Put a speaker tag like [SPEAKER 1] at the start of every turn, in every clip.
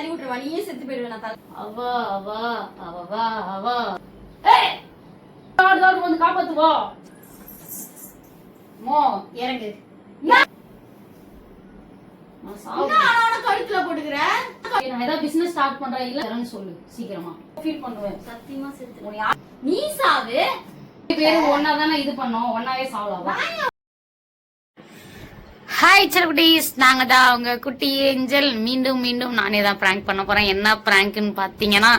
[SPEAKER 1] தள்ளி விட்டுருவா. நீயே செத்து போயிடுவேன் நான் தள்ளி.
[SPEAKER 2] அவா அவா அவவா அவா ஏய்! தாடு தாடு வந்து காப்பாத்து வா மோ இறங்கு.
[SPEAKER 1] கழுத்துல போட்டுக்கிறேன்
[SPEAKER 2] நான் ஏதாவது பிசினஸ் ஸ்டார்ட் பண்றேன் இல்ல சொல்லு சீக்கிரமா. ஃபீல் பண்ணுவேன்.
[SPEAKER 1] சத்தியமா செத்து நீ சாவு?
[SPEAKER 2] பேரும் ஒன்னா தானே இது பண்ணோம். ஒன்னாவே சாவலாம் ஹாய் குட்டீஸ் நாங்க தான் அவங்க குட்டி ஏஞ்சல். மீண்டும் மீண்டும் நானே தான் ப்ராங்க் பண்ண போறேன். என்ன ப்ராங்க்னு பார்த்தீங்கன்னா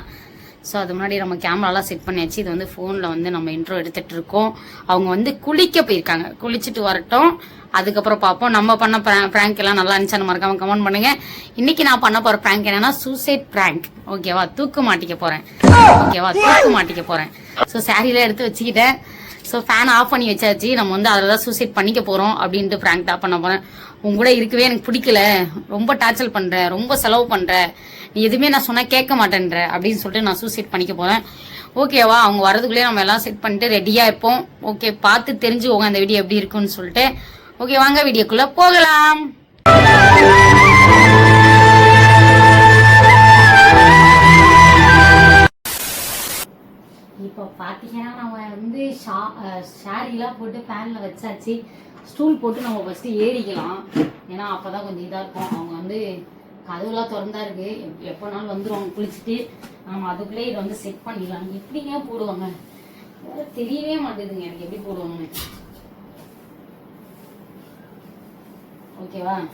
[SPEAKER 2] ஸோ அது முன்னாடி நம்ம கேமராலாம் செட் பண்ணியாச்சு. இது வந்து ஃபோனில் வந்து நம்ம இன்ட்ரோ எடுத்துட்டு இருக்கோம். அவங்க வந்து குளிக்க போயிருக்காங்க. குளிச்சுட்டு வரட்டும். அதுக்கப்புறம் பார்ப்போம் நம்ம பண்ண ப்ராங்க் எல்லாம் நல்லா இருந்துச்சு மறக்காம கமெண்ட் பண்ணுங்க. இன்னைக்கு நான் பண்ண போற ப்ராங்க் என்னன்னா சூசைட் ப்ராங்க் ஓகேவா தூக்கு மாட்டிக்க போறேன். ஓகேவா தூக்கு மாட்டிக்க போறேன். ஸோ சாரியெல்லாம் எடுத்து வச்சுக்கிட்டேன். ஸோ ஃபேன் ஆஃப் பண்ணி வச்சாச்சு. நம்ம வந்து அதில் தான் சூசைட் பண்ணிக்க போகிறோம் அப்படின்ட்டு ஃப்ராங்க் தான் பண்ண போகிறேன் உங்க கூட இருக்கவே எனக்கு பிடிக்கல. ரொம்ப டார்ச்சல் பண்ணுற ரொம்ப செலவு பண்ணுற நீ எதுவுமே நான் சொன்னால் கேட்க மாட்டேன்ற அப்படின்னு சொல்லிட்டு நான் சூசைட் பண்ணிக்க போகிறேன் ஓகேவா அவங்க வரதுக்குள்ளேயே நம்ம எல்லாம் செட் பண்ணிட்டு ரெடியாக இருப்போம். ஓகே பார்த்து தெரிஞ்சுக்கோங்க அந்த வீடியோ எப்படி இருக்குன்னு சொல்லிட்டு. ஓகே வாங்க வீடியோக்குள்ளே போகலாம். இப்போ பார்த்தீங்கன்னா நம்ம வந்து ஷா ஷாரிலாம் போட்டு ஃபேனில் வச்சாச்சு. ஸ்டூல் போட்டு நம்ம ஃபஸ்ட்டு ஏறிக்கலாம். ஏன்னா அப்போ தான் கொஞ்சம் இதாக இருக்கும். அவங்க வந்து கதவுலாம் திறந்தா இருக்கு. எப்- எப்போனாலும் வந்துடுவாங்க குளிச்சுட்டு நம்ம அதுக்குள்ளே இதை வந்து செட் பண்ணிடலாம். எப்படிங்க போடுவாங்க? தெரியவே மாட்டேதுங்க. எனக்கு எப்படி போடுவாங்கன்னு. ஓகேவா?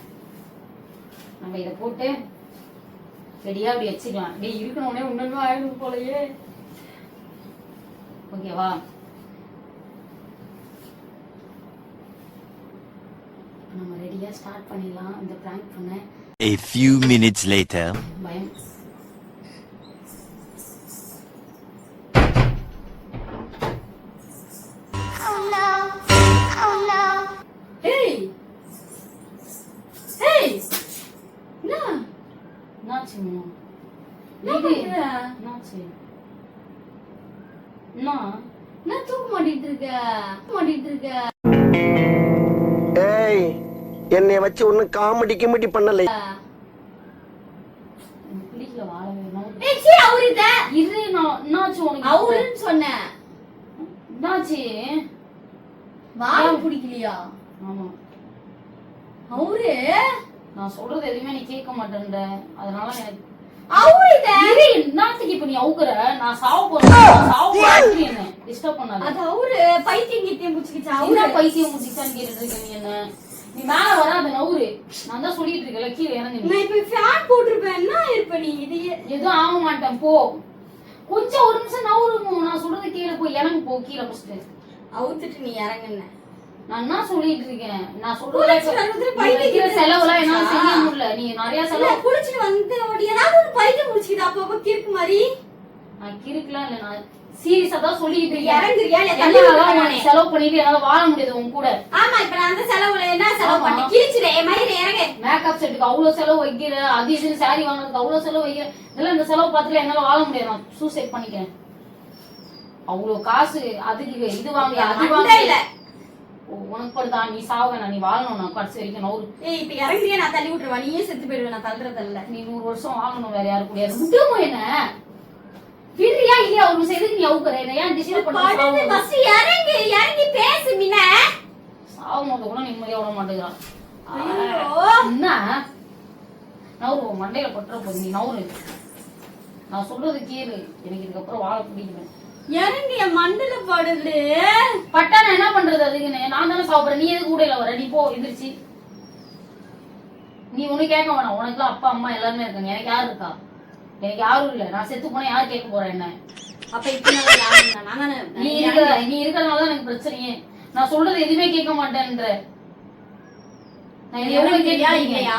[SPEAKER 2] நம்ம இதை போட்டு ரெடியாக அப்படி வச்சுக்கலாம். அப்படியே இருக்கணும்னே ஒன்றுமே ஆயிடும் போலயே. ஓகேவா? நம்ம ரெடியா ஸ்டார்ட் பண்ணிடலாம். இந்த பிராங்க் பண்ண.
[SPEAKER 3] A few minutes later.
[SPEAKER 2] பயம். என்னாச்சு
[SPEAKER 4] ஏய் என்னை வச்சு ஒன்னும் காமெடி கிமெடி பண்ணல.
[SPEAKER 1] பிடிக்கலையா?
[SPEAKER 2] ஆமா.
[SPEAKER 1] அவரு?
[SPEAKER 2] நான் சொல்றது எதுவுமே நீ கேட்க மாட்டேன்ற. அதனால எனக்கு என்னத்துக்கு இப்ப நீ அவுக்குற. நான் சாவ போறேன் நான் சாவ போறேன் டிஸ்டர்ப் பண்ணாத.
[SPEAKER 1] அது அவரு பைத்தியம் கித்தியம் பிடிச்சிக்கிச்சு?
[SPEAKER 2] என்ன
[SPEAKER 1] அவரு
[SPEAKER 2] பைத்தியம் முடிச்சான்னு கேட்டுட்டு இருக்க நீ என்ன? நீ மேல வராத நவுரு நான் தான் சொல்லிட்டு இருக்கல கீழே இறங்கு.
[SPEAKER 1] நான் இப்ப ஃபேன் போட்டிருப்பேன். என்ன இருப்ப நீ? இது
[SPEAKER 2] எதுவும் ஆக மாட்டேன் போ. கொஞ்சம் ஒரு நிமிஷம் நவுருங்க நான் சொல்றது கீழே போய் இறங்கு போ கீழே ஃபர்ஸ்ட்
[SPEAKER 1] அவுத்துட்டு நீ இறங்குன.
[SPEAKER 2] நான் என்ன சொல்லிட்டு இருக்கேன்? நான் சொல்றது செலவுலாம் என்னால செய்ய? முடியல. நீ நிறைய செலவு
[SPEAKER 1] குளிச்சுட்டு வந்து ஏதாவது ஒரு பைத்தியம் முடிச்சுக்கிது அப்பப்ப கிறுக்கு மாதிரி.
[SPEAKER 2] நான் கிறுக்கலாம் இல்ல நான் சீரியஸா தான் சொல்லிட்டு
[SPEAKER 1] இறங்குறியா இல்ல
[SPEAKER 2] செலவு பண்ணிட்டு என்னால வாழ முடியாது உன் கூட.
[SPEAKER 1] ஆமா இப்ப நான் அந்த செலவுல என்ன செலவு
[SPEAKER 2] ஆமா.
[SPEAKER 1] பண்ணேன்? கிழிச்சிடு என் மயிறு இறங்கு.
[SPEAKER 2] மேக்கப் செட்டுக்கு அவ்வளவு செலவு வைக்கிற அது இது சாரி வாங்குறதுக்கு அவ்வளவு செலவு வைக்கிற இதெல்லாம் இந்த செலவு பார்த்துல என்னால வாழ முடியாது. நான் சூசைட் பண்ணிக்கிறேன். அவ்வளவு காசு அதுக்கு இது வாங்க அது வாங்க
[SPEAKER 1] மண்டையில.
[SPEAKER 2] உனக்கு படுதா நீ சாவ நீ வாழணும் நான் கடைசி வரைக்கும் நூறு
[SPEAKER 1] ஏய் இப்ப இறங்குறியா நான் தள்ளி விட்டுருவா நீயே செத்து போயிடுவேன் நான் தள்ளுறதில்ல.
[SPEAKER 2] நீ நூறு வருஷம் வாழணும் வேற யாரு கூட விட்டுமோ என்ன? விடுறியா இல்லையா ஒரு நிமிஷம் எதுக்கு நீ அவுக்குற? என்ன ஏன் பண்ண
[SPEAKER 1] பஸ் இறங்கு இறங்கி பேசு மின்ன.
[SPEAKER 2] சாவும் போது கூட நிம்மதியா விட மாட்டேங்கிறான். என்ன? நவுரு மண்டையில கொட்டுற போது நீ நவுரு நான் சொல்றது கேளு. எனக்கு இதுக்கப்புறம் வாழ பிடிக்கல.
[SPEAKER 1] இறங்கி என் மண்டல படுது
[SPEAKER 2] பட்டா நான் என்ன பண்றது அதுக்குன்னு? நான் தானே சாப்பிடுறேன் நீ எதுக்கு கூடையில வர? நீ போ எந்திரிச்சு. நீ ஒண்ணு கேட்க வேணாம். உனக்குலாம் அப்பா அம்மா எல்லாருமே இருக்காங்க. எனக்கு யாரு இருக்கா? எனக்கு யாரும் இல்ல. நான் செத்து போனா யார் கேட்க போறேன் என்ன?
[SPEAKER 1] அப்ப இப்ப
[SPEAKER 2] நீ இருக்க நீ இருக்கிறதுனால தான் எனக்கு பிரச்சனையே. நான் சொல்றது எதுவுமே கேட்க மாட்டேன்ற. நான் எவ்வளவு கேட்கலையா
[SPEAKER 1] இல்லையா?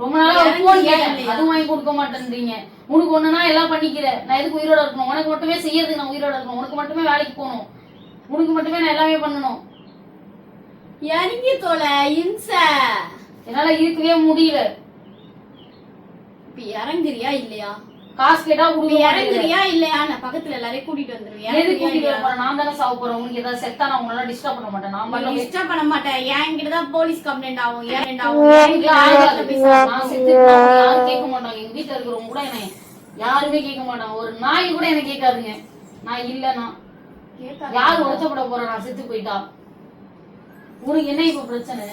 [SPEAKER 2] ரொம்ப நாளா போன் கேட்டேன்? அதுவும் வாங்கி கொடுக்க மாட்டேன்றீங்க. உனக்கு ஒண்ணுனா எல்லாம் பண்ணிக்கிற. நான் எதுக்கு உயிரோட இருக்கணும்? உனக்கு மட்டுமே செய்யறதுக்கு நான் உயிரோட இருக்கணும். உனக்கு மட்டுமே வேலைக்கு போகணும். உனக்கு மட்டுமே நான் எல்லாமே பண்ணணும்.
[SPEAKER 1] இறங்கி தொலை இன்ச
[SPEAKER 2] என்னால இருக்கவே முடியல.
[SPEAKER 1] இப்ப இறங்குறியா இல்லையா?
[SPEAKER 2] காசு கேட்டா கொடுக்க மாட்டேங்கிற.
[SPEAKER 1] இறங்குறியா இல்லையா? நான் பக்கத்துல எல்லாரையும் கூட்டிட்டு வந்துருவேன்
[SPEAKER 2] எது
[SPEAKER 1] இறங்குறியா
[SPEAKER 2] கூட்டிட்டு வர? போறேன் நான் தானே சாவ போறேன். உனக்கு ஏதாவது செத்தா நான் உங்களால டிஸ்டர்ப் பண்ண மாட்டேன். நான்
[SPEAKER 1] நீ
[SPEAKER 2] பண்ண
[SPEAKER 1] disturb பண்ண மாட்டேன். என்கிட்ட தான் போலீஸ் கம்ப்ளைண்ட் ஆகும் ஏன் ஆகும்?
[SPEAKER 2] நான் செத்து யாரும் கேட்க மாட்டாங்க. எங்க வீட்டுல இருக்கிறவங்க கூட என்ன யாருமே கேட்க மாட்டாங்க. ஒரு நாய் கூட என்ன கேட்காதுங்க. நான் இல்லைன்னா
[SPEAKER 1] கேட்டா
[SPEAKER 2] யார் வருத்தப்பட போறா? நான் செத்து போயிட்டா. உனக்கு என்ன இப்ப பிரச்சனை?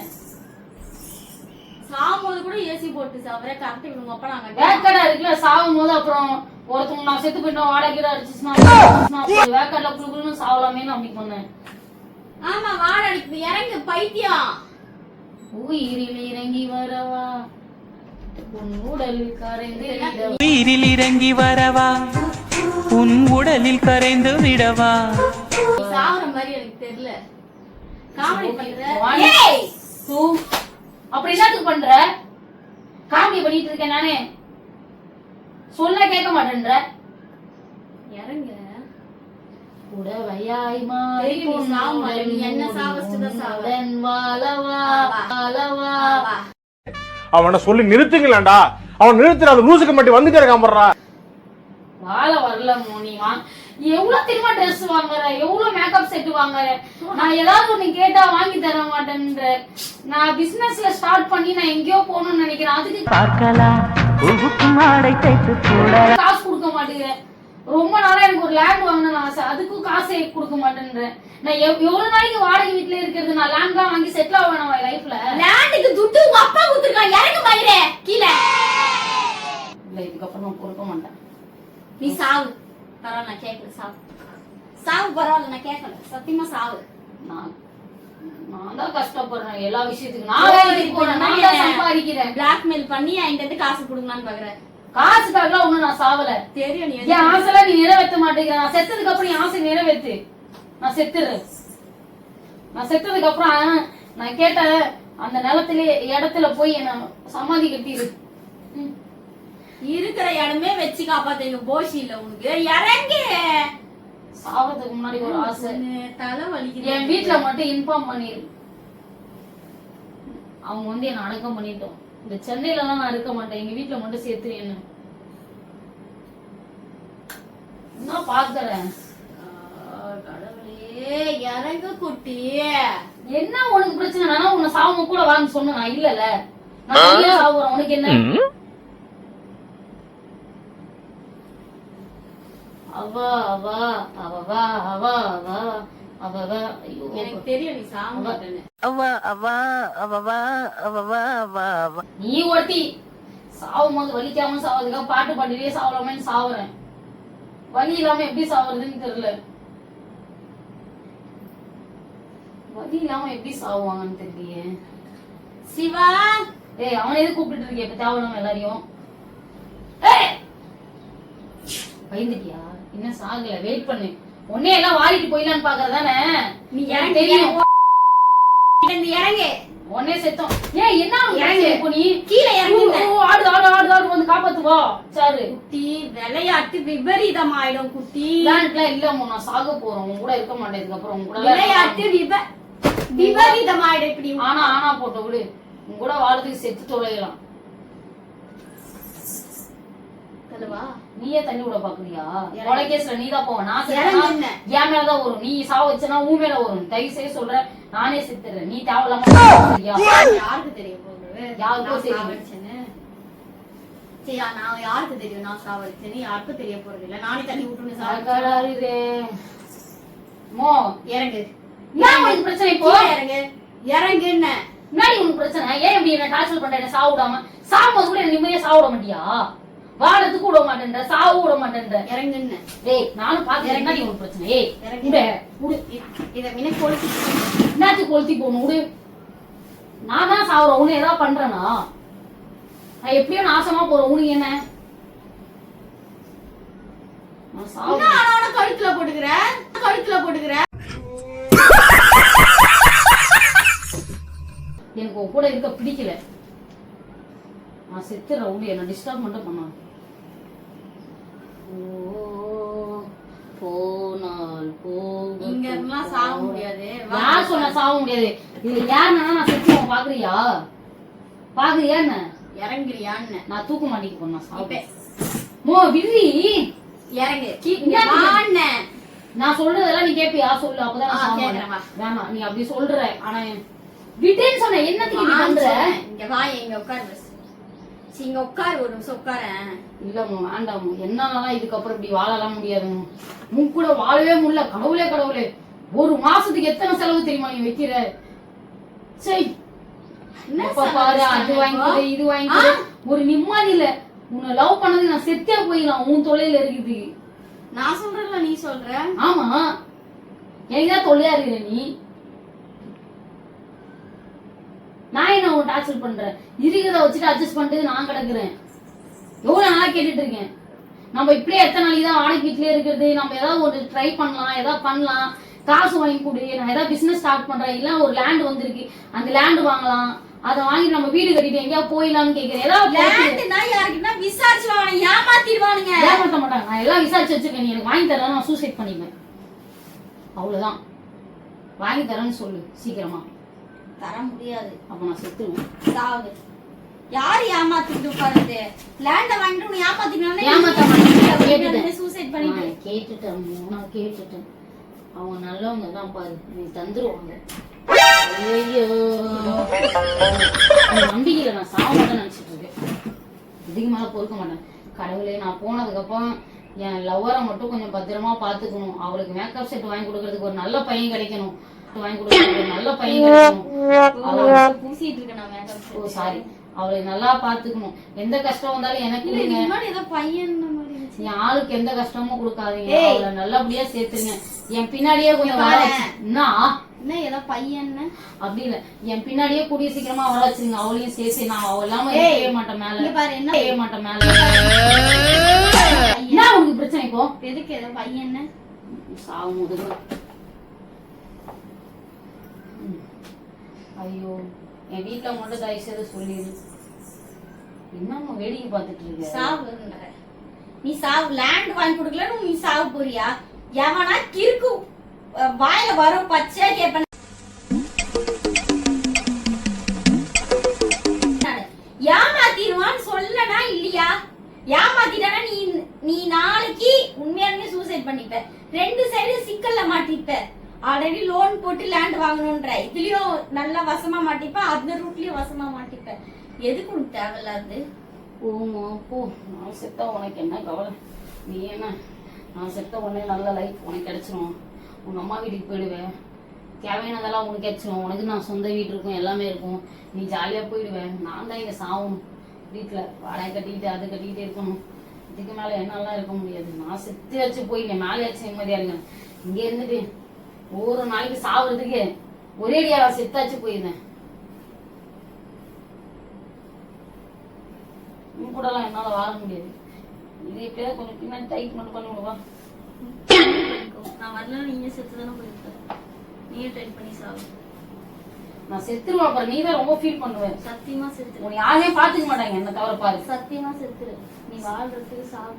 [SPEAKER 1] சாகும்போது கூட ஏசி போட்டு சாவரே கரெக்ட் இவங்க அப்பா நாங்க
[SPEAKER 2] வேக்கடா இருக்குல்ல சாகும் போது அப்புறம் ஒருத்தவங்க நான் செத்து போயிட்டோம் வாடகை அடிச்சுச்சுன்னா வேக்கடல குழு குழுன்னு சாவலாமே நம்பி பண்ணேன்.
[SPEAKER 1] ஆமா வாட அடிக்குது இறங்கு பைத்தியம்.
[SPEAKER 2] உயிரில் இறங்கி வரவா? உன் உடலில் கரைந்து விடவா.
[SPEAKER 5] உயிரில் இறங்கி வரவா? உன் உடலில் கரைந்து விடவா?
[SPEAKER 1] சாகுற மாதிரி எனக்கு தெரியல. காமெடி பண்ற.
[SPEAKER 2] அப்படி என்னத்துக்கு பண்ற? காமெடி பண்ணிட்டு இருக்கேன் நானே. சொல்ல கேட்க மாட்டேன்ற.
[SPEAKER 1] இறங்க.
[SPEAKER 2] உடவையாய் மாறி
[SPEAKER 1] என்ன சாவச்சிட்டுதான் சாவ.
[SPEAKER 2] உன்னுடன் வாழவா
[SPEAKER 1] வா.
[SPEAKER 2] வாழவா.
[SPEAKER 1] வா.
[SPEAKER 6] அவனை சொல்லி நிறுத்துங்களேன்டா அவன் நிறுத்துற அந்த லூசுக்கு மட்டும் வந்துட்டே இருக்கான்
[SPEAKER 2] வாழ வரல மோனி வா எவ்வளவு தெரியுமா ட்ரெஸ் வாங்குற? எவ்வளவு மேக்கப் செட் வாங்குற? நான் ஏதாவது ஒண்ணு கேட்டா வாங்கி தர மாட்டேன்ற. நான் பிசினஸ்ல ஸ்டார்ட் பண்ணி நான் எங்கேயோ போகணும்னு நினைக்கிறேன். அதுக்கு
[SPEAKER 5] பார்க்கலாம்.
[SPEAKER 2] காசு கொடுக்க மாட்டேங்கிறேன் ரொம்ப நாளா எனக்கு ஒரு லேண்ட் வாங்கணும்னு ஆசை. அதுக்கும் காசே கொடுக்க மாட்டேன்றேன் நான் எவ்- எவ்வளவு நாளைக்கு வாடகை வீட்டுல இருக்கிறது? நான் லேண்ட் தான் வாங்கி செட்டில் ஆகணும் லைஃப்ல
[SPEAKER 1] லேண்டுக்கு துட்டு உங்க அப்பா குடுத்துருக்கான் இறங்கு மயிரே கீழே.
[SPEAKER 2] இல்ல இதுக்கப்புறம் நான் கொடுக்க மாட்டேன்.
[SPEAKER 1] நீ சாவு. பரவாயில்ல நான் கேட்கல சாவு சாவு பரவாயில்ல நான் கேட்கல சத்தியமா சாவு
[SPEAKER 2] நான் நான் தான் கஷ்டப்படுறேன் எல்லா விஷயத்துக்கும் நான் சம்பாதிக்கிறேன்
[SPEAKER 1] பிளாக்மெயில் பண்ணி என்கிட்ட காசு கொடுங்களான்னு பாக்குறேன்
[SPEAKER 2] காசுக்காகலாம் ஒண்ணும் நான் சாவல
[SPEAKER 1] தெரியும் நீ
[SPEAKER 2] என் ஆசைலாம் நீ நிறைவேற்ற மாட்டேங்கிற நான் செத்ததுக்கு அப்புறம் என் ஆசை நிறைவேத்து நான் செத்துறேன் நான் செத்ததுக்கு அப்புறம் நான் கேட்ட அந்த நிலத்திலே இடத்துல போய் என்ன சமாதி கட்டிடு.
[SPEAKER 1] இருக்கிற இடமே வச்சு காப்பாத்துங்க போஷி இல்ல உனக்கு. இறங்கு.
[SPEAKER 2] சாவதுக்கு முன்னாடி ஒரு ஆசை.
[SPEAKER 1] தலை வலிக்குது
[SPEAKER 2] என் வீட்ல மட்டும் இன்ஃபார்ம் பண்ணிரு அவங்க வந்து என்ன அடக்கம் பண்ணிட்டோம். இந்த சென்னையில எல்லாம் நான் இருக்க மாட்டேன். எங்க வீட்ல மட்டும் சேர்த்து என்ன? என்ன பாக்குறேன்
[SPEAKER 1] கடவுளே இறங்கு குட்டி.
[SPEAKER 2] என்ன உனக்கு பிரச்சனை? வேணா உன்னை சாவம கூட வாங்க சொன்ன நான் இல்லல நான் சாவுறேன். உனக்கு என்ன? அவ அவ அவவா அவ அவ அவவ ஐயோ
[SPEAKER 1] எனக்கு தெரியும் நீ சாக மாட்டேன்னு
[SPEAKER 5] அவா அவா அவவா அவவா அவா அவா
[SPEAKER 2] நீ ஒருத்தி சாவும் போது வலிக்காம சாவதுக்கா பாட்டு பாடிட்டே சாவலாமேன்னு சாவுறேன் வலி இல்லாம எப்படி சாவுறதுன்னு தெரியல வலி இல்லாம எப்படி சாவுவாங்கன்னு தெரியலையே
[SPEAKER 1] சிவா
[SPEAKER 2] ஏய் அவனை எது கூப்பிட்டு இருக்கிய இப்ப தேவலாம் எல்லாரையும் ஏய்! பயந்துட்டியா இன்னும் சாகல? வெயிட் பண்ணு. உன்னே எல்லாம் வாரிட்டு போயிடலான்னு பாக்குறதானே
[SPEAKER 1] நீ
[SPEAKER 2] எனக்கு
[SPEAKER 1] இறங்கு
[SPEAKER 2] தெரியும்.
[SPEAKER 1] இறங்கு. இறங்கு.
[SPEAKER 2] உன்னே செத்தோம். ஏன் என்ன
[SPEAKER 1] இறங்கு.
[SPEAKER 2] இப்போ நீ?
[SPEAKER 1] கீழே
[SPEAKER 2] ஓ, ஆடு ஆடு ஆடு ஆடு வந்து காப்பாத்து வா. சாரு
[SPEAKER 1] குட்டி விளையாட்டு விபரீதம் ஆயிடும் குட்டி.
[SPEAKER 2] பிளான்ட்லாம் இல்ல நான் சாக போறேன். உன் கூட இருக்க மாட்டேன். இதுக்கப்புறம் உன் கூட
[SPEAKER 1] விளையாட்டு விப விபரீதம் ஆயிடும் இப்படி.
[SPEAKER 2] ஆனா ஆனா போட்ட விடு. உன் கூட வாழ்றதுக்கு செத்து தொலையலாம். நீயே தண்ணி விட பாக்குறியா? கொலை கேஸ்ல நீ தான் போவ. நான். என் மேலதான் வரும். நீ சாவ வச்சனா மேல வரும். தயவு செய்து சொல்றேன் நானே செத்துறேன் நீ தேவையில்லாம?
[SPEAKER 1] யாருக்கு தெரிய போகுது
[SPEAKER 2] யாருக்கோ
[SPEAKER 1] நான்
[SPEAKER 2] தெரியும்.
[SPEAKER 1] நான் யாருக்கு தெரியும்? நான் சாவடிச்சேன்னு யாருக்கும் தெரிய போறது இல்ல. நானே தண்ணி விட்டுன்னு
[SPEAKER 2] அடடடடே. மோ.
[SPEAKER 1] இறங்கு.
[SPEAKER 2] என்ன உனக்கு பிரச்சனை இப்போ?
[SPEAKER 1] இறங்கு? இறங்கு என்ன?
[SPEAKER 2] முன்னாடி உனக்கு பிரச்சனை? ஏன் இப்படி என்ன டார்ச்சர் பண்ற? என்ன சாவு விடாம சாவும்போது கூட நிம்மதியா சாவு விட மாட்டியா? வாழறதுக்கு விட மாட்டேன்ற சாவு விட மாட்டேன்ற.
[SPEAKER 1] இறங்குன்னு.
[SPEAKER 2] டேய் நானும் பாக்குறேன் என்னடி உனக்கு பிரச்சனை? ஏய்
[SPEAKER 1] இறங்கு.
[SPEAKER 2] விடு விடு
[SPEAKER 1] இத மின கொளுத்தி
[SPEAKER 2] என்னத்துக்கு கொளுத்தி போகணும் விடு நான் தான் சாவுறேன். உன்னை ஏதாவது பண்றேனா? நான் எப்படியோ நாசமா போறேன். உனக்கு என்ன? நான்
[SPEAKER 1] கழுத்துல போட்டுக்கிற? கழுத்துல போட்டுக்கிற?
[SPEAKER 2] எனக்கு கூட இருக்க பிடிக்கல. நான் செத்துறேன் உண்டு என்ன டிஸ்டர்ப் மட்டும் பண்ணாது போனால் போகட்டும்.
[SPEAKER 1] இங்க இருந்தெல்லாம் சாக முடியாது.
[SPEAKER 2] யார் சொன்ன சாக முடியாது? இதுல யாருன்னா நான் செத்துருவோம் பாக்குறியா? பாக்குறியா என்ன?
[SPEAKER 1] இறங்குறியான்னு
[SPEAKER 2] நான் தூக்க மாட்டேங்க போனா சாப்பிட்டேன் மோ விதி
[SPEAKER 1] இறங்கு.
[SPEAKER 2] நான் சொல்றதெல்லாம் நீ கேப்பியா? சொல்லு அப்பதான் நான்
[SPEAKER 1] கேக்குறேன்.
[SPEAKER 2] வேணாம் நீ அப்படி சொல்ற. ஆனா விட்டேன்னு சொன்ன என்னத்துக்கு
[SPEAKER 1] வான்னு
[SPEAKER 2] பண்ற.
[SPEAKER 1] இங்க வா இங்க உட்காரு இங்க உட்காரு ஒரு நிமிஷம் உட்காரேன்
[SPEAKER 2] இல்லம்மா வேண்டாம் என்னாலலாம் இதுக்கப்புறம் இப்படி வாழலாம் முடியாதுங்க உன் கூட வாழவே முடியல. கடவுளே கடவுளே. ஒரு மாசத்துக்கு எத்தனை செலவு தெரியுமா நீ வைக்கிற? சரி.
[SPEAKER 1] என்ன
[SPEAKER 2] எப்ப பாரு அது வாங்கிக்கிது இது வாங்கிக்கிது ஒரு நிம்மதி இல்ல. உன்னை லவ் பண்ணது நான் செத்தே போயிடலாம். உன் தொல்லையில இருக்குது.
[SPEAKER 1] நான் சொல்றேன்ல நீ சொல்ற.
[SPEAKER 2] ஆமா. எனக்குதான் தொல்லையா இருக்கிற நீ? நான் என்ன உன் டார்ச்சர் பண்றேன்? இருக்கிறத வச்சுட்டு அட்ஜஸ்ட் பண்ணிட்டு நான் கிடக்குறேன். எவ்வளவு நாளா கேட்டுட்டு இருக்கேன். நம்ம இப்படியே எத்தனை நாளைக்கு தான் வாடகை வீட்லயே இருக்கிறது? நம்ம ஏதாவது ஒரு ட்ரை பண்ணலாம் ஏதாவது பண்ணலாம். காசு வாங்கி கொடு. நான் ஏதாவது பிசினஸ் ஸ்டார்ட் பண்றேன். இல்ல ஒரு லேண்ட் வந்திருக்கு. அந்த லேண்ட் வாங்கலாம். அதை வாங்கி நம்ம வீடு கட்டிட்டு எங்கேயாவது போயிடலாம்னு கேக்குறேன். ஏதாவது.
[SPEAKER 1] லேண்ட்னா யாருக்குன்னா விசாரிச்சு வாங்க ஏமாத்திடுவானுங்க.
[SPEAKER 2] ஏமாத்த மாட்டாங்க. நான் எல்லாம் விசாரிச்சு வச்சிருக்கேன். நீ எனக்கு வாங்கி தரேன் நான் சூசைட் பண்ணிப்பேன் அவ்வளவுதான். வாங்கி தரேன்னு சொல்லு. சீக்கிரமா.
[SPEAKER 1] தர முடியாது.
[SPEAKER 2] அப்ப நான் செத்துருவேன்.
[SPEAKER 1] சாவு. யார் ஏமாத்திட்டு உட்காருது லேண்ட வாங்கிட்டு உன்னை
[SPEAKER 2] ஏமாத்த மாட்டேன்.
[SPEAKER 1] ஏமாத்தினானே
[SPEAKER 2] கேட்டுட்டேன்.
[SPEAKER 1] சூசைட் பண்ணிட்டு.
[SPEAKER 2] கேட்டுட்டேன். நான் கேட்டுட்டேன். அவங்க நல்லவங்க தான் பாரு. நீ தந்துருவாங்க. ஐயோ நம்பிக்கையில நான் மாட்டேன்னு நினைச்சிட்டு இருக்கேன். இதுக்கு மேல பொறுக்க மாட்டேன். கடவுளே நான் போனதுக்கு அப்புறம் என் லவ்வரை மட்டும் கொஞ்சம் பத்திரமா பாத்துக்கணும் அவளுக்கு மேக்கப் செட் வாங்கி கொடுக்கறதுக்கு ஒரு நல்ல பையன் கிடைக்கணும். வாங்கி ஒரு நல்ல பையன் கிடைக்கணும். அவளை
[SPEAKER 1] பூசிட்டு இருக்கேன் நான் மேக்கப்
[SPEAKER 2] ஓ சாரி அவளை நல்லா பாத்துக்கணும் எந்த கஷ்டம் வந்தாலும் எனக்கு
[SPEAKER 1] ஏதோ பையன்
[SPEAKER 2] ஆளுக்கு எந்த கஷ்டமும் கொடுக்காதீங்க. அவளை நல்லபடியா சேர்த்துங்க என் பின்னாடியே கொஞ்சம் என்ன
[SPEAKER 1] ஏதோ பையன்
[SPEAKER 2] அப்படி இல்ல. என் பின்னாடியே கூடிய சீக்கிரமா வர வச்சிருங்க அவளையும் சேர்த்து நான் அவ இல்லாம. இருக்கவே மாட்டேன் மேல.
[SPEAKER 1] பாரு என்ன?
[SPEAKER 2] இருக்கவே மாட்டேன் மேல. என்ன உனக்கு பிரச்சனை இப்போ?
[SPEAKER 1] எதுக்கு ஏதோ பையன்
[SPEAKER 2] சாவு முதுகு. ஐயோ என் வீட்டுல மட்டும் தயவு செய்து சொல்லிடு. என்னம்மா வேடிக்கை பார்த்துட்டு இருக்க?
[SPEAKER 1] சாவுன்ற நீ சாவு லேண்ட் வாங்கி கொடுக்கலன்னு நீ சாவு போறியா? எவனா கிறுக்கு வாயில வரும் பச்சை கேப்பன? ஏமாத்திடுவான்னு சொல்லனா இல்லையா? ஏமாத்திட்டானா நீ நீ நாளைக்கு உண்மையாலுமே சூசைட் பண்ணிப்ப. ரெண்டு சைடு சிக்கல்ல மாட்டிப்ப. ஆல்ரெடி லோன் போட்டு லேண்ட் வாங்கணும்ன்ற. இதுலயும் நல்லா வசமா மாட்டிப்பேன் அந்த ரூட்லயும் வசமா மாட்டிப்ப எதுக்கு உனக்கு தேவையில்லாது
[SPEAKER 2] ஓமா போ. நான் செத்தா உனக்கு என்ன கவலை? நீ என்ன? நான் செத்த உடனே நல்ல லைஃப் உனக்கு கிடைச்சிரும். உங்க அம்மா வீட்டுக்கு போயிடுவேன் தேவையானதெல்லாம் உனக்கு கிடைச்சிரும். உனக்கு நான் சொந்த வீடு இருக்கும் எல்லாமே இருக்கும். நீ ஜாலியா போயிடுவேன் நான் தான் இங்க சாவும் வீட்டுல வாடகை கட்டிக்கிட்டு அது கட்டிக்கிட்டே இருக்கணும். இதுக்கு மேல என்னாலாம் இருக்க முடியாது. நான் செத்து வச்சு போயிருக்கேன் மேலேயாச்சும் நிம்மதியா இருக்கேன் இங்க இருந்துட்டு ஒவ்வொரு நாளைக்கு சாவுறதுக்கு ஒரேடியா செத்தாச்சு போயிருந்தேன். உன் கூடலாம் என்னால வாழ முடியாது. இது எப்படியாவது கொஞ்சம் பின்னாடி டைட் மட்டும் பண்ணி விடுவா.
[SPEAKER 1] நான் வரல நீங்க செத்து தானே போயிருக்க நீயே ட்ரை பண்ணி சாவு.
[SPEAKER 2] நான் செத்துருவேன் அப்புறம் நீ தான் ரொம்ப ஃபீல் பண்ணுவேன்.
[SPEAKER 1] சத்தியமா செத்துரு.
[SPEAKER 2] உன்னை யாருமே பாத்துக்க மாட்டாங்க என்ன தவிர பாரு.
[SPEAKER 1] சத்தியமா செத்துரு. நீ வாழ்றதுக்கு சாவு.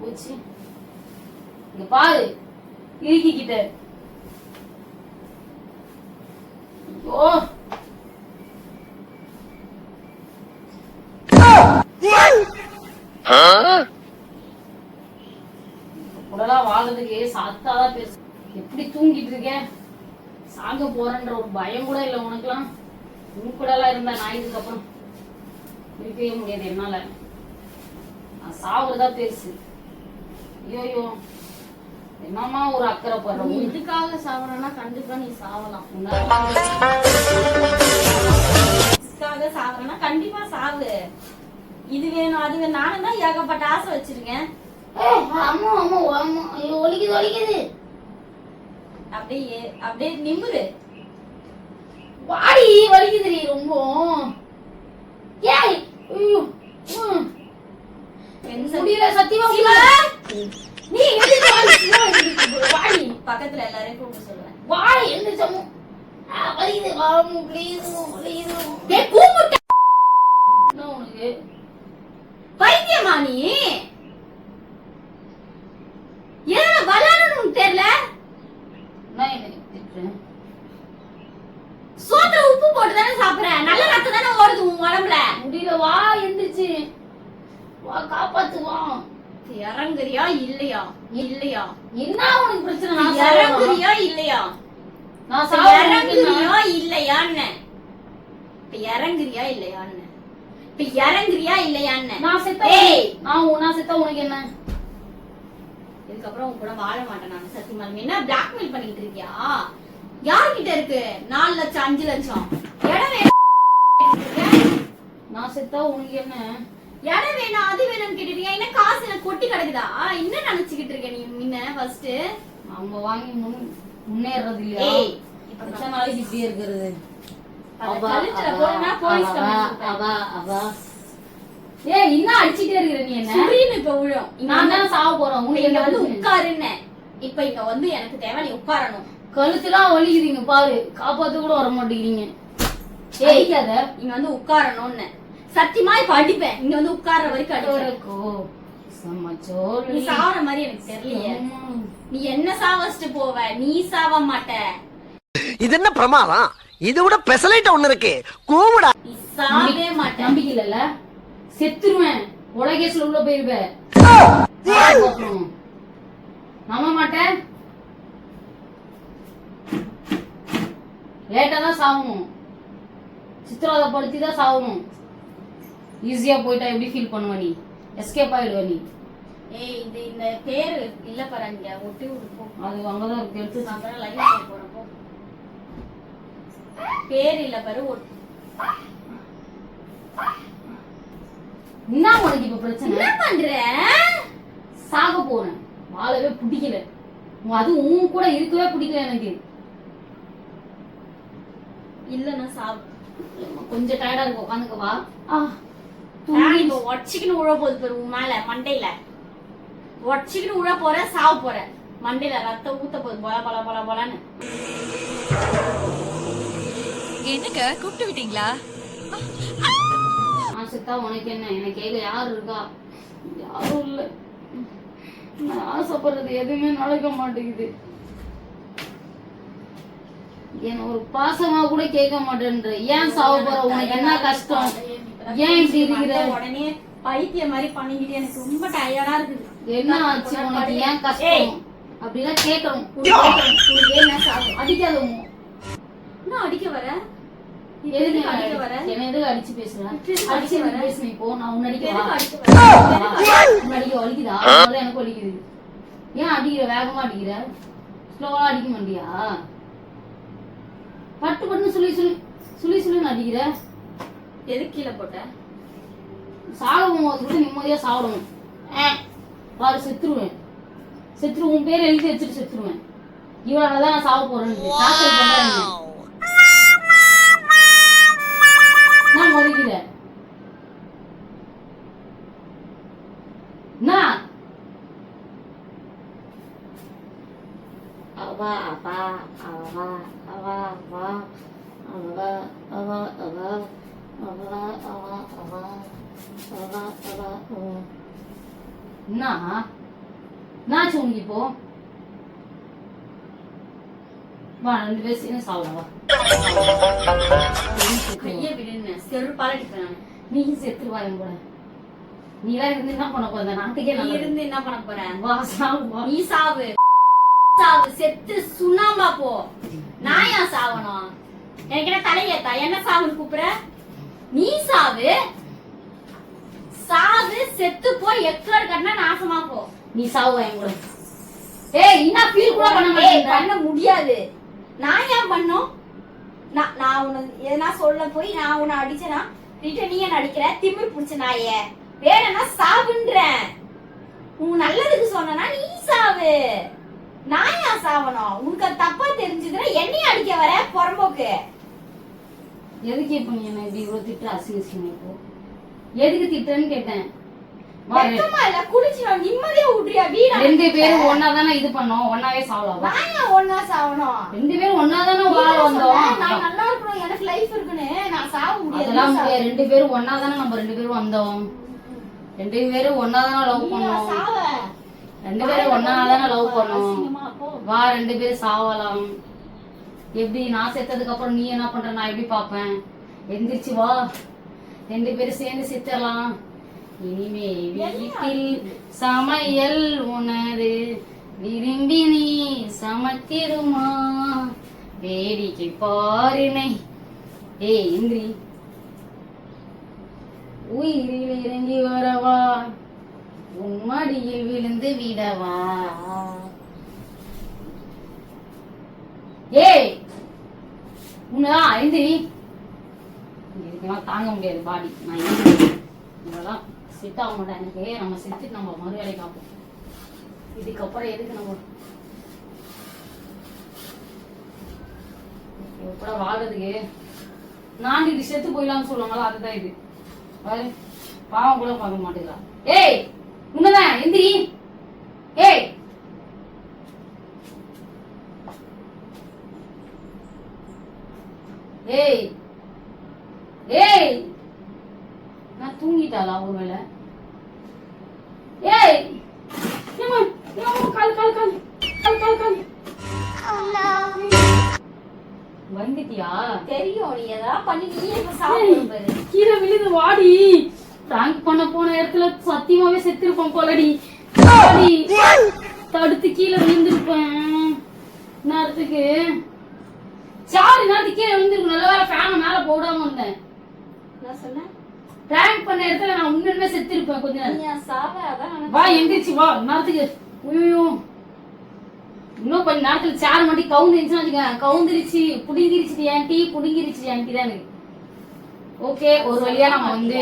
[SPEAKER 2] போச்சு. இங்க பாரு இறுக்கிக்கிட்ட. ஐயோ. உடலா வாழ்றதுக்கு சாத்தாதான் பேசு. எப்படி தூங்கிட்டு இருக்கேன்? சாங்க போறேன்ற ஒரு பயம் கூட இல்ல உனக்குலாம் உன் கூடலாம் இருந்தா நான் இதுக்கப்புறம் இருக்கவே முடியாது என்னால. நான் சாவுறதா பெருசு ஐயோ. என்னமா ஒரு அக்கறை
[SPEAKER 1] நீ
[SPEAKER 2] படுற
[SPEAKER 1] இதுக்காக சாவறனா கண்டிப்பா நீ சாவலாம். இதுக்காக சாவறனா கண்டிப்பா சாவு. இது வேணும் அது வேணும். நானும் தான் ஏகப்பட்ட ஆசை வச்சிருக்கேன்.
[SPEAKER 2] அம்மா அம்மா அம்மா. ஐயோ ஒலிக்குது ஒலிக்குது.
[SPEAKER 1] அப்படியே அப்படியே நிம்முரு
[SPEAKER 2] வாடி வலிக்குதுடி ரொம்ப. ஏய் ஐயோ முடியல சத்தியமா முடியல. நீ எதுக்கு வாடி சிவா எதுக்கு கூப்பிடுற? வாடி
[SPEAKER 1] பக்கத்துல எல்லாரையும் கூப்பிட்டு சொல்லுவேன்.
[SPEAKER 2] வாடி எந்திரிச்சமு. வலிக்குது வாமு ப்ளீஸ் வலிக்குது டேய் கூப்பிட்ட என்ன உனக்கு?
[SPEAKER 1] பைத்தியமா நீ ஏன் விளையாடணும்னு தெரியல
[SPEAKER 2] நான் எனக்கு திட்டுறேன்
[SPEAKER 1] சோத்துல உப்பு போட்டு தானே சாப்பிடுற நல்ல ரத்தம் தானே ஓடுது உன் உடம்புல
[SPEAKER 2] முடியல வா எந்திரிச்சு வா காப்பாத்து வா
[SPEAKER 1] இறங்குறியா இல்லையா? இல்லையா?
[SPEAKER 2] என்ன உனக்கு பிரச்சனை? நான்.
[SPEAKER 1] இறங்குறியா இல்லையா?
[SPEAKER 2] நான்
[SPEAKER 1] இறங்குறியா இல்லையான்னு? இப்ப இறங்குறியா இல்லையான்னு? இப்ப இறங்குறியா இல்லையான்னு?
[SPEAKER 2] நான் செத்தா
[SPEAKER 1] ஏய்!
[SPEAKER 2] நான் நான் செத்தா உனக்கு என்ன?
[SPEAKER 1] இதுக்கப்புறம் உன் கூட வாழ மாட்டேன் நான் சத்தியமாலுமே என்ன பிளாக்மெயில் பண்ணிட்டு இருக்கியா? யார்கிட்ட இருக்கு? நாலு லட்சம் அஞ்சு லட்சம். இடம்
[SPEAKER 2] நான் செத்தா உனக்கு என்ன?
[SPEAKER 1] இடம் வேணும் அது வேணும்னு கேட்டுட்டு இருக்கியா? என்ன காசு எனக்கு கொட்டி கிடக்குதா? என்ன நினைச்சுக்கிட்டு இருக்க நீ முன்ன ஃபர்ஸ்ட்
[SPEAKER 2] நம்ம வாங்கி முன் முன்னேறது இல்லையா?
[SPEAKER 1] ஏய்
[SPEAKER 2] எத்தனை நாளைக்கு இப்படியே இருக்கிறது.
[SPEAKER 1] அத
[SPEAKER 2] அவா, அவா, அவா. ஏய் இன்னும் அடிச்சிட்டே இருக்கிற நீ என்ன?
[SPEAKER 1] சுரீன்னு இப்ப விழும்.
[SPEAKER 2] நான் தான் சாவ போறேன் உனக்கு
[SPEAKER 1] இங்க வந்து? உட்காருன்னு இப்ப இங்க வந்து எனக்கு தேவை நீ உட்காரணும்.
[SPEAKER 2] கழுத்துலாம் வலிக்குதுங்க பாரு. காப்பாத்த கூட வர மாட்டேங்கிறீங்க. அடிக்காத.
[SPEAKER 1] இங்க வந்து உட்காரணும்னு. சத்தியமா இப்ப அடிப்பேன் இங்க வந்து உட்கார்ற வரைக்கும் அடிப்பேன். நீ சாவற மாதிரி எனக்கு தெரியலையே. நீ என்ன சாவச்சிட்டு போவ? நீ சாவ மாட்ட.
[SPEAKER 4] இது என்ன பிரமாதம்? இது விட பெசலைட்ட ஒண்ணு இருக்கு. கூமுடா
[SPEAKER 1] நீ சாவே மாட்ட.
[SPEAKER 2] நம்பிக்கை இல்லல்ல செத்துருவேன். உலகேஸ்ல உள்ள அப்புறம் நம்ப மாட்டேன். லேட்டா தான் சாகணும் சித்திரவதைப்படுத்தி தான் சாகணும் ஈஸியா போயிட்டா எப்படி ஃபீல் பண்ணுவ நீ? எஸ்கேப் ஆயிடுவ நீ.
[SPEAKER 1] ஏய் இந்த இந்த பேரு இல்ல பாரு இங்க ஒட்டி விடுப்போ.
[SPEAKER 2] அது அங்கதான் இருக்கு எடுத்து.
[SPEAKER 1] நான் லைவ் போட போறேன் போ. பேர் இல்ல பாரு
[SPEAKER 2] என்ன உனக்கு இப்ப பிரச்சனை?
[SPEAKER 1] என்ன பண்ற?
[SPEAKER 2] சாக போறேன். வாழவே பிடிக்கல. அது உன் கூட இருக்கவே பிடிக்கல எனக்கு.
[SPEAKER 1] இல்லன்னா சாவு
[SPEAKER 2] கொஞ்சம் டயர்டா இருக்கு உட்காந்துக்க வா. ஆ,
[SPEAKER 1] நான் இப்ப உடச்சிக்கின்னு உழ போகுது பாரு உன் மேல மண்டையில. உடச்சிக்கின்னு உழ போற சாவ போற. மண்டையில ரத்தம் ஊத்த போகுது பொல பொல பொல பொலன்னு
[SPEAKER 7] என்னங்க கூப்பிட்டு விட்டீங்களா
[SPEAKER 2] செத்தா உனக்கு என்ன? எனக்கு கேட்க யாரு இருக்கா? யாரும் இல்ல. நான் ஆசைப்படுறது எதுவுமே நடக்க மாட்டேங்குது. என்ன ஒரு பாசமா கூட கேட்க மாட்டேன்ற. ஏன் சாவ போற? உனக்கு என்ன கஷ்டம்? ஏன் இப்படி இருக்கிற?
[SPEAKER 1] உடனே பைத்திய மாதிரி பண்ணிக்கிட்டு எனக்கு ரொம்ப டயர்டா இருக்குது.
[SPEAKER 2] என்ன ஆச்சு உனக்கு? ஏன்
[SPEAKER 1] ஏய்.
[SPEAKER 2] கஷ்டம் அப்படிலாம் கேட்கணும்
[SPEAKER 1] உனக்கு என்ன சாவு
[SPEAKER 2] அடிக்காத உன்.
[SPEAKER 1] என்ன அடிக்க வர?
[SPEAKER 2] எதுக்கு
[SPEAKER 1] அடிக்க வர?
[SPEAKER 2] என்ன எதுக்கு அடிச்சு பேசுற?
[SPEAKER 1] எதுக்கு
[SPEAKER 2] அடிச்சு? பேசுன இப்போ நான் உன்ன
[SPEAKER 1] அடிக்க
[SPEAKER 2] வலிக்குதா எனக்கு வலிக்குது. ஏன் அடிக்கிற? வேகமா அடிக்கிற? ஸ்லோவா அடிக்க மாட்டியா? பட்டு பட்டுன்னு சொல்லி சொல்லி சொல்லி சொல்லி அடிக்கிற?
[SPEAKER 1] எதுக்கு கீழே போட்ட?
[SPEAKER 2] சாகும் போது கூட நிம்மதியா சாப்பிடணும். ஆ, பாரு செத்துருவேன். செத்துரு உன் பேர் எழுதி வச்சுட்டு செத்துருவேன். இவளால தான் நான் சாவ போறேன் டாக்டர் பண்றேன் நான் மறுக்கிற நான் அவா அவா அவா அவா அவா அவா அவா அவா. என்ன? என்னாச்சு உனக்கு இப்போ? வா ரெண்டு பேரும் சேர்ந்து சாப்பிடலாம் வா.
[SPEAKER 1] கையை விடுன்னு செருப்பால அடிப்பேன்.
[SPEAKER 2] நீ செத்துருவா என் கூட நீ எல்லாம் இருந்து என்ன பண்ண போற? நாட்டுக்கே
[SPEAKER 1] நீ. இருந்து என்ன பண்ண போற?
[SPEAKER 2] வா சாவு
[SPEAKER 1] நீ சாவு. சாவு செத்து சுண்ணாம்பா போ. நான் ஏன் சாவணும்? எனக்கு என்ன தலையேத்தா. என்ன சாவுன்னு கூப்பிடுற? நீ சாவு. சாவு செத்து போய் எக்கோடு கட்டினா நாசமா போ.
[SPEAKER 2] நீ சாவு என் கூட. ஏய் என்ன ஃபீல் கூட பண்ண மாட்டேங்கிற
[SPEAKER 1] பண்ண முடியாது. நான் ஏன் பண்ணும் நான் நான் உன்னை எதனா சொல்ல போய் நான் உன்னை அடிச்சேனா? ரிட்டன் நீ என்ன அடிக்கிற? திமிர் புடிச்ச நாயே. வேணும்னா சாவுன்றேன் உன் நல்லதுக்கு சொன்னா நீ சாவு. நான் ஏன் சாவணும்? உனக்கு அது தப்பா தெரிஞ்சதுன்னா என்னையும் அடிக்க வர புறம்போக்கு.
[SPEAKER 2] எதுக்கு இப்ப நீ என்ன இப்படி இவ்வளவு திட்டுற அசிங்க அசிங்கமா இப்போ எதுக்கு திட்டுறேன்னு கேட்டேன். ரெண்டு பேரும் ஒன்னா தானே இது பண்ணோம் ஒன்னாவே சாவலாம்
[SPEAKER 1] ஒன்னா சாவணும்?
[SPEAKER 2] ரெண்டு பேரும் ஒன்னா தானே வாழ வந்தோம்?
[SPEAKER 1] நான் நல்லா இருக்கணும் எனக்கு லைஃப் இருக்குன்னு நான் சாவ முடியாது
[SPEAKER 2] அதெல்லாம். முடியாது. ரெண்டு பேரும் ஒன்னா தானே நம்ம ரெண்டு பேரும் வந்தோம். ரெண்டு பேரும் ஒன்னா தானே லவ் பண்ணோம். ரெண்டு பேரும் ஒன்னா தானே லவ் பண்ணோம். வா ரெண்டு பேரும் சாவலாம். எப்படி நான் செத்ததுக்கு அப்புறம் நீ என்ன பண்ற? நான் எப்படி பாப்பேன் எந்திரிச்சு வா. ரெண்டு பேரும் சேர்ந்து சித்தரலாம் இனிமே வீட்டில் சமையல் உணரு விரும்பி நீ சமைத்திடுமா? வேடிக்கை பாருனை. ஏய் இந்திரி உயிரில் இறங்கி வரவா? உன் மடியில் விழுந்து விடவா? ஏய் உன்னா எந்திரி தாங்க முடியாது பாடி. நான் எந்திரி. செட் ஆக மாட்டேன் எனக்கு. நம்ம செத்துட்டு நம்ம மறு வேலை காப்போம் இதுக்கப்புறம் எதுக்கு நம்ம எப்படா வாழ்றதுக்கு? நான் இது செத்து போயிடலாம்னு சொல்லுவாங்களா? அதுதான் இது. பாரு பாவம் கூட பார்க்க மாட்டேங்கிறான் ஏய் உன்னதான் எந்திரி. ஏய் ஏய் ஏய் நான் தூங்கிட்டாளா ஒருவேளை? ஏய் கால் கால் கால் கால் கால் கால். வந்துட்டியா?
[SPEAKER 1] தெரியும் நீ ஏதாவது பண்ணி நீயே இப்ப சாப்பிடு பாரு.
[SPEAKER 2] கீழே விழுது வாடி. பிராங்க் பண்ண போன இடத்துல சத்தியமாவே செத்துருப்போம் போலடி. தடுத்து கீழே விழுந்திருப்பேன். நேரத்துக்கு சாரி நேரத்துக்கு கீழே விழுந்திருக்கும் நல்ல வேலை ஃபேனை மேல போடாம இருந்தேன்.
[SPEAKER 1] நான் சொன்னேன்.
[SPEAKER 2] பிராங்க் பண்ண இடத்துல நான் உண்மையுமே செத்துருப்பேன் கொஞ்ச நேரம்.
[SPEAKER 1] சாவ அதான்.
[SPEAKER 2] வா எந்திரிச்சு வா. நேரத்துக்கு ஐயோ இன்னும் கொஞ்ச நேரத்துல சேர் மட்டும் கவுந்துருச்சுன்னு வச்சுக்க கவுந்துருச்சு புடுங்கிருச்சு ஆன்ட்டி புடுங்கிருச்சு ஆன்ட்டி தான் எனக்கு. ஓகே ஒரு வழியா நம்ம வந்து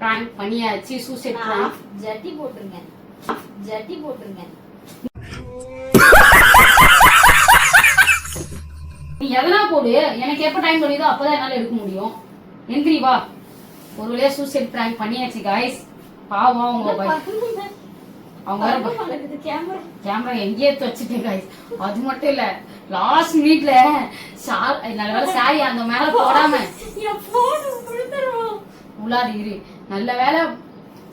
[SPEAKER 2] பிராங்க் பண்ணியாச்சு சூசைட்
[SPEAKER 1] நான் ஜட்டி போட்டுருங்க ஜட்டி போட்டுருங்க
[SPEAKER 2] நீ எதனா போடு எனக்கு எப்ப டைம் கிடைக்குதோ அப்பதான் என்னால எடுக்க முடியும். எந்திரி வா. ஒரு வழியா சூசைட் பிராங்க் பண்ணியாச்சு காய்ஸ் பாவம் அவங்க அவங்க வேற
[SPEAKER 1] கேமரா
[SPEAKER 2] எங்கேயே எடுத்து வச்சுட்டேன் guys. அது மட்டும் இல்ல லாஸ்ட் மினிட்ல நல்ல வேலை சாரி அந்த மேல போடாம. உள்ளாது இரு. நல்ல வேலை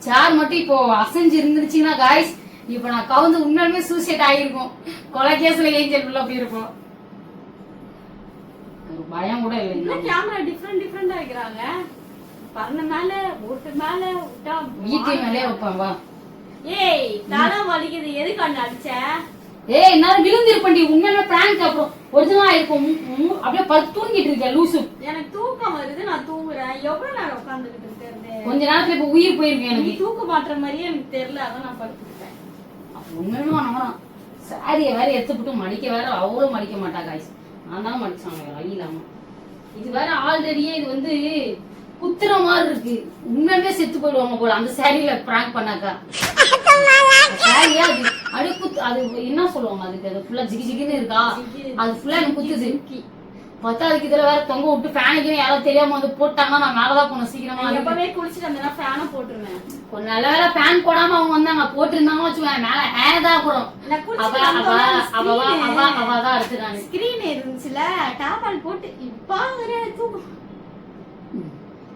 [SPEAKER 2] சேர் மட்டும் இப்போ அசைஞ்சு இருந்துருச்சுன்னா காய்ஸ் இப்போ நான் கவுந்து உண்மையுமே சூசைட் ஆகிருக்கும் கொலை கேஸ்ல ஏஞ்சல் உள்ள போயிருக்கும் பயம் கூட இல்லை.
[SPEAKER 1] என்ன கேமரா டிஃப்ரெண்ட் டிஃப்ரெண்டா வைக்கிறாங்க. பறந்த மேல ஓட்டு மேல விட்டா
[SPEAKER 2] வீட்டு மேலே வைப்பேன் வா.
[SPEAKER 1] ஏய் தலை வலிக்குது. எதுக்கு அண்ணா அடிச்ச?
[SPEAKER 2] ஏய் என்னால விழுந்திருப்பண்டி உண்மையில பிராங்க் அப்புறம் ஒரிஜினலா இருக்கும். அப்படியே படுத்து தூங்கிட்டு இருக்கேன் லூசு.
[SPEAKER 1] எனக்கு தூக்கம் வருது. நான் தூங்குறேன். எவ்வளவு நேரம் உட்காந்துக்கிட்டு இருக்கிறது?
[SPEAKER 2] கொஞ்ச நேரத்துல இப்ப உயிர் போயிருக்கு
[SPEAKER 1] நீ
[SPEAKER 2] எனக்கு.
[SPEAKER 1] தூக்க மாட்டுற மாதிரியே எனக்கு தெரியல. அதான் நான் படுத்துக்கிட்டேன்.
[SPEAKER 2] உண்மையுமே நம்பலாம் சாரிய வேற எடுத்துவிட்டு மடிக்க வேற அவளும் மடிக்க மாட்டா காய்ஸ் நான் தான் மடிச்சாங்க வேற வழி இல்லாம. இது வேற ஆல்ரெடியே இது வந்து குத்துற மாதிரி இருக்கு. உண்மையுமே செத்து போயிடுவாங்க போல. அந்த சாரியில பிராங்க் பண்ணாக்கா. சாரியா அது அப்படியே குத்து அது என்ன சொல்லுவாங்க அதுக்கு? அது ஃபுல்லா ஜிகி ஜிகின்னு இருக்கா? அது ஃபுல்லா எனக்கு குத்துது. பார்த்தா அதுக்கு இதுல வேற தொங்க விட்டு ஃபேனுக்கு யாராவது தெரியாம வந்து போட்டாங்கன்னா நான் மேலதான் போனேன் சீக்கிரமா.
[SPEAKER 1] நான்
[SPEAKER 2] அதுக்கு.
[SPEAKER 1] எப்பவே குளிச்சுட்டு வந்தேன்னா ஃபேனை போட்டுருவேன்.
[SPEAKER 2] ஒரு நல்ல வேலை ஃபேன் போடாம அவங்க வந்தாங்க. போட்டிருந்தாங்க வச்சுக்கோங்க மேல ஏதா அப்புறம்
[SPEAKER 1] நான்
[SPEAKER 2] அவ அவ அவ அவ அவ தான் எடுத்துட்டாங்க.
[SPEAKER 1] ஸ்கிரீன் இருந்துச்சுல டாபால் போட்டு இப்ப தூக்கம்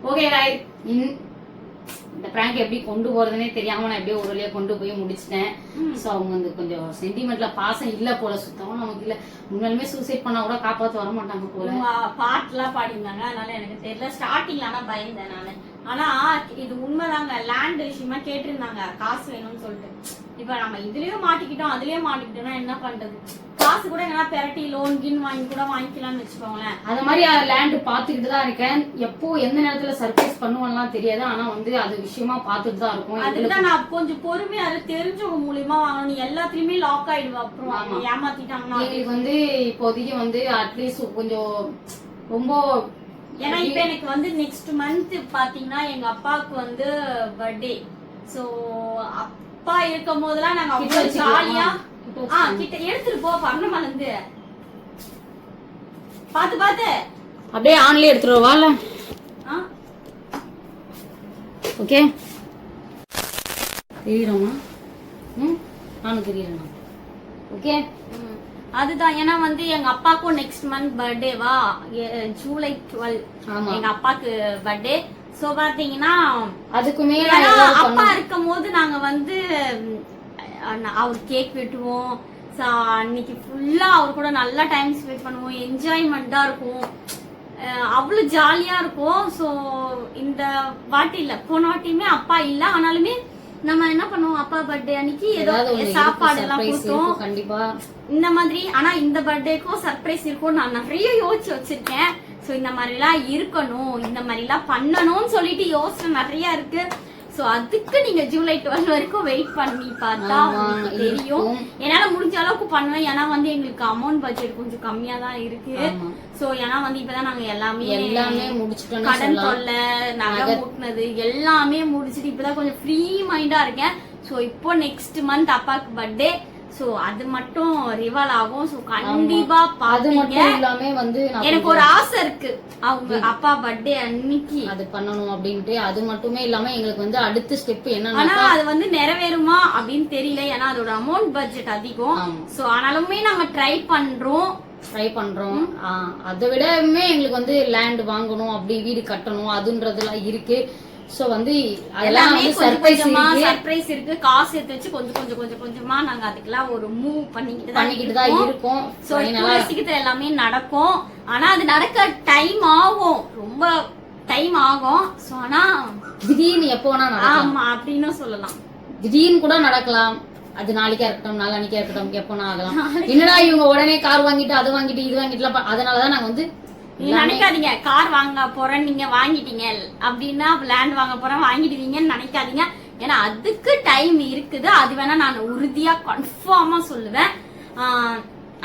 [SPEAKER 2] ஓகே ராய் இந்த பிராங்க் எப்படி கொண்டு போறதுனே தெரியாம நான் எப்படியோ ஒரு வழியா கொண்டு போய் முடிச்சிட்டேன். சோ அவங்க வந்து கொஞ்சம் சென்டிமெண்ட்ல பாசம் இல்ல போல சுத்தமா நமக்கு இல்ல. உண்மையிலுமே சூசைட் பண்ணா கூட காப்பாத்த வர மாட்டாங்க போல.
[SPEAKER 1] பாட்டுலாம் பாடிருந்தாங்க அதனால எனக்கு தெரியல. ஸ்டார்டிங்ல ஆனா பயந்தேன் நானு. ஆனா இது உண்மைதாங்க. லேண்ட் விஷயமா கேட்டிருந்தாங்க. காசு வேணும்னு சொல்லிட்டு. இப்ப நம்ம இதுலயும் மாட்டிக்கிட்டோம் அதுலயும் மாட்டிக்கிட்டோம்னா என்ன பண்றது? காசு கூட எங்கன்னா பெரட்டி லோன் கின் வாங்கி கூட வாங்கிக்கலாம்னு வச்சுக்கோங்களேன்.
[SPEAKER 2] அது மாதிரி லேண்ட் பாத்துக்கிட்டு தான் இருக்கேன். எப்போ எந்த நேரத்துல சர்ப்ரைஸ் பண்ணுவான்லாம் தெரியாது. ஆனா வந்து அது விஷயமா பாத்துட்டு தான் இருக்கும்.
[SPEAKER 1] அதுக்கு
[SPEAKER 2] எங்களுக்கு
[SPEAKER 1] தான் நான் கொஞ்சம் பொறுமையா இரு, தெரிஞ்சவங்க மூலியமா வாங்கணும் எல்லாத்துலயுமே லாக் ஆயிடுவா அப்புறம் ஏமாத்திட்டாங்கன்னா
[SPEAKER 2] எங்களுக்கு வந்து இப்போதைக்கு வந்து அட்லீஸ்ட் கொஞ்சம் ரொம்ப
[SPEAKER 1] ஏன்னா இப்ப எனக்கு வந்து நெக்ஸ்ட் மந்த் பாத்தீங்கன்னா எங்க அப்பாவுக்கு வந்து பர்த்டே சோ அப்பா இருக்கும் போதெல்லாம் நாங்க அவ்வளவு? ஜாலியா ஆ கிட்ட எடுத்துட்டு போ பர்ணமல இருந்து பாத்து பாத்து.
[SPEAKER 2] அப்படியே ஆன்லயே
[SPEAKER 1] ஆ.
[SPEAKER 2] ஓகே. தெரியுறோமா? ம் நானும் தெரியுறேன். ஓகே.
[SPEAKER 1] அதுதான் ஏன்னா வந்து எங்க அப்பாக்கும் நெக்ஸ்ட் மந்த் பர்த்டேவா ஜூலை டுவெல். எங்க அப்பாக்கு பர்த்டே சோ பாத்தீங்கன்னா
[SPEAKER 2] அதுக்கு மேல
[SPEAKER 1] ஏன்னா
[SPEAKER 2] ஏதாவது
[SPEAKER 1] அப்பா. இருக்கும் போது நாங்க வந்து அவர் கேக் வெட்டுவோம். அன்னைக்கு ஃபுல்லா அவர் கூட நல்லா டைம் ஸ்பெண்ட் பண்ணுவோம். என்ஜாய்மெண்டா இருக்கும். அஹ், அவ்வளவு ஜாலியா இருக்கும். சோ இந்த வாட்டி இல்ல போன வாட்டியுமே அப்பா இல்ல. ஆனாலுமே நம்ம என்ன பண்ணுவோம்? அப்பா பர்த்டே அன்னைக்கு ஏதோ சாப்பாடு எல்லாம் கொடுத்தோம்
[SPEAKER 2] கண்டிப்பா.
[SPEAKER 1] இந்த மாதிரி ஆனா இந்த பர்த்டேக்கும் சர்ப்ரைஸ் இருக்கும் நான் நிறைய யோசிச்சு வச்சிருக்கேன். ஸோ இந்த மாதிரிலாம் இருக்கணும். இந்த மாதிரிலாம் பண்ணணும்னு சொல்லிட்டு யோசனை நிறைய இருக்கு. ஸோ அதுக்கு நீங்க ஜூலை டுவெல் வரைக்கும் வெயிட் பண்ணி பார்த்தா உங்களுக்கு தெரியும். என்னால முடிஞ்ச அளவுக்கு பண்ணுவேன் ஏன்னா வந்து எங்களுக்கு அமௌண்ட் பட்ஜெட் கொஞ்சம் கம்மியா தான் இருக்கு. சோ ஏன்னா வந்து இப்பதான் நாங்க எல்லாமே
[SPEAKER 2] எல்லாமே முடிச்சிட்டோம்னு
[SPEAKER 1] கடன். தொல்லை நகை மூட்டினது எல்லாமே முடிச்சிட்டு இப்பதான் கொஞ்சம் ஃப்ரீ மைண்டா இருக்கேன் சோ இப்போ நெக்ஸ்ட் மந்த் அப்பாக்கு பர்த்டே சோ அது மட்டும் ரிவால் ஆகும். சோ கண்டிப்பா
[SPEAKER 2] அது மட்டும் இல்லாம வந்து
[SPEAKER 1] எனக்கு ஒரு ஆசை இருக்கு. அவங்க அப்பா பர்த்டே அன்னைக்கு.
[SPEAKER 2] அது பண்ணணும் அப்படின்ட்டு அது மட்டுமே இல்லாம எங்களுக்கு வந்து அடுத்த ஸ்டெப்
[SPEAKER 1] ஆனா
[SPEAKER 2] என்னன்னா
[SPEAKER 1] அது வந்து நிறைவேறுமா அப்படின்னு தெரியல. ஏன்னா அதோட அமௌண்ட் பட்ஜெட் அதிகம். சோ ஆனாலுமே நாங்க ட்ரை பண்றோம்.
[SPEAKER 2] ட்ரை பண்றோம். அதை விடமே எங்களுக்கு வந்து லேண்ட் வாங்கணும் அப்படி வீடு கட்டணும் அதுன்றதெல்லாம் இருக்கு. சோ வந்து அதெல்லாம்
[SPEAKER 1] எல்லாமே
[SPEAKER 2] வந்து சர்ப்ரைஸ் இருக்கு.
[SPEAKER 1] காசு எடுத்து வச்சு கொஞ்சம் கொஞ்சம் கொஞ்சம் கொஞ்சமா நாங்க அதுக்கெல்லாம் ஒரு மூவ் பண்ணிக்கிட்டு
[SPEAKER 2] பண்ணிக்கிட்டு தான் இருக்கோம்.
[SPEAKER 1] கூடிய சீக்கிரத்துல எல்லாமே நடக்கும். ஆனா அது நடக்க டைம் ஆகும். ரொம்ப டைம் ஆகும். சோ ஆனா
[SPEAKER 2] திடீர்னு எப்போ வேணா
[SPEAKER 1] ஆமா அப்படின்னு சொல்லலாம்.
[SPEAKER 2] திடீர்னு கூட நடக்கலாம். அது நாளைக்கா இருக்கட்டும் நாளானிக்கா இருக்கட்டும் எப்போனா ஆகலாம். என்னடா இவங்க உடனே கார் வாங்கிட்டு அது வாங்கிட்டு இது வாங்கிட்டுலாம் ப- அதனாலதான் நாங்க வந்து
[SPEAKER 1] நினைக்காதீங்க. கார் வாங்க போறேன் நீங்க வாங்கிட்டீங்க. அப்படின்னா லேண்ட் வாங்க போறேன் வாங்கிடுவீங்கன்னு நினைக்காதீங்க. ஏன்னா அதுக்கு டைம் இருக்குது. அது வேணா நான் உறுதியா கன்ஃபார்மா சொல்லுவேன்.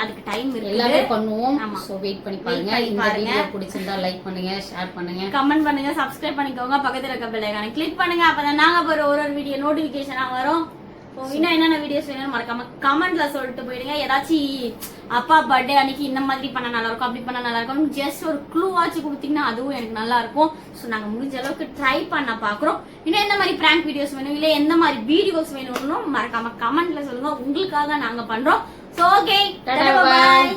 [SPEAKER 1] அதுக்கு டைம்
[SPEAKER 2] எல்லாமே
[SPEAKER 1] இருக்குது
[SPEAKER 2] பண்ணுவோம். சோ வெயிட் பண்ணி பாருங்க. இந்த. வீடியோ பிடிச்சிருந்தா லைக் பண்ணுங்க ஷேர் பண்ணுங்க.
[SPEAKER 1] கமெண்ட் பண்ணுங்க சப்ஸ்கிரைப் பண்ணிக்கோங்க. பக்கத்துல இருக்க பெல் ஐகானை கிளிக் பண்ணுங்க. அப்பதான் நாங்க போற ஒரு ஒரு வீடியோ நோட்டிபிகேஷனா வரும். இன்னும் என்னென்ன வீடியோஸ் வேணும்னு மறக்காம கமெண்ட்ல சொல்லிட்டு போயிடுங்க. ஏதாச்சும் அப்பா பர்த்டே அன்னைக்கு இந்த மாதிரி பண்ண நல்லா இருக்கும் அப்படி பண்ண நல்லா இருக்கும் ஜஸ்ட் ஒரு க்ளூ ஆச்சு கொடுத்தீங்கன்னா அதுவும் எனக்கு நல்லா இருக்கும். ஸோ நாங்க முடிஞ்ச அளவுக்கு ட்ரை பண்ண பாக்குறோம். இன்னும் எந்த மாதிரி பிராங்க் வீடியோஸ் வேணும் இல்ல எந்த மாதிரி வீடியோஸ் வேணும்னு மறக்காம கமெண்ட்ல சொல்லுங்க. உங்களுக்காக நாங்க பண்றோம். So okay bye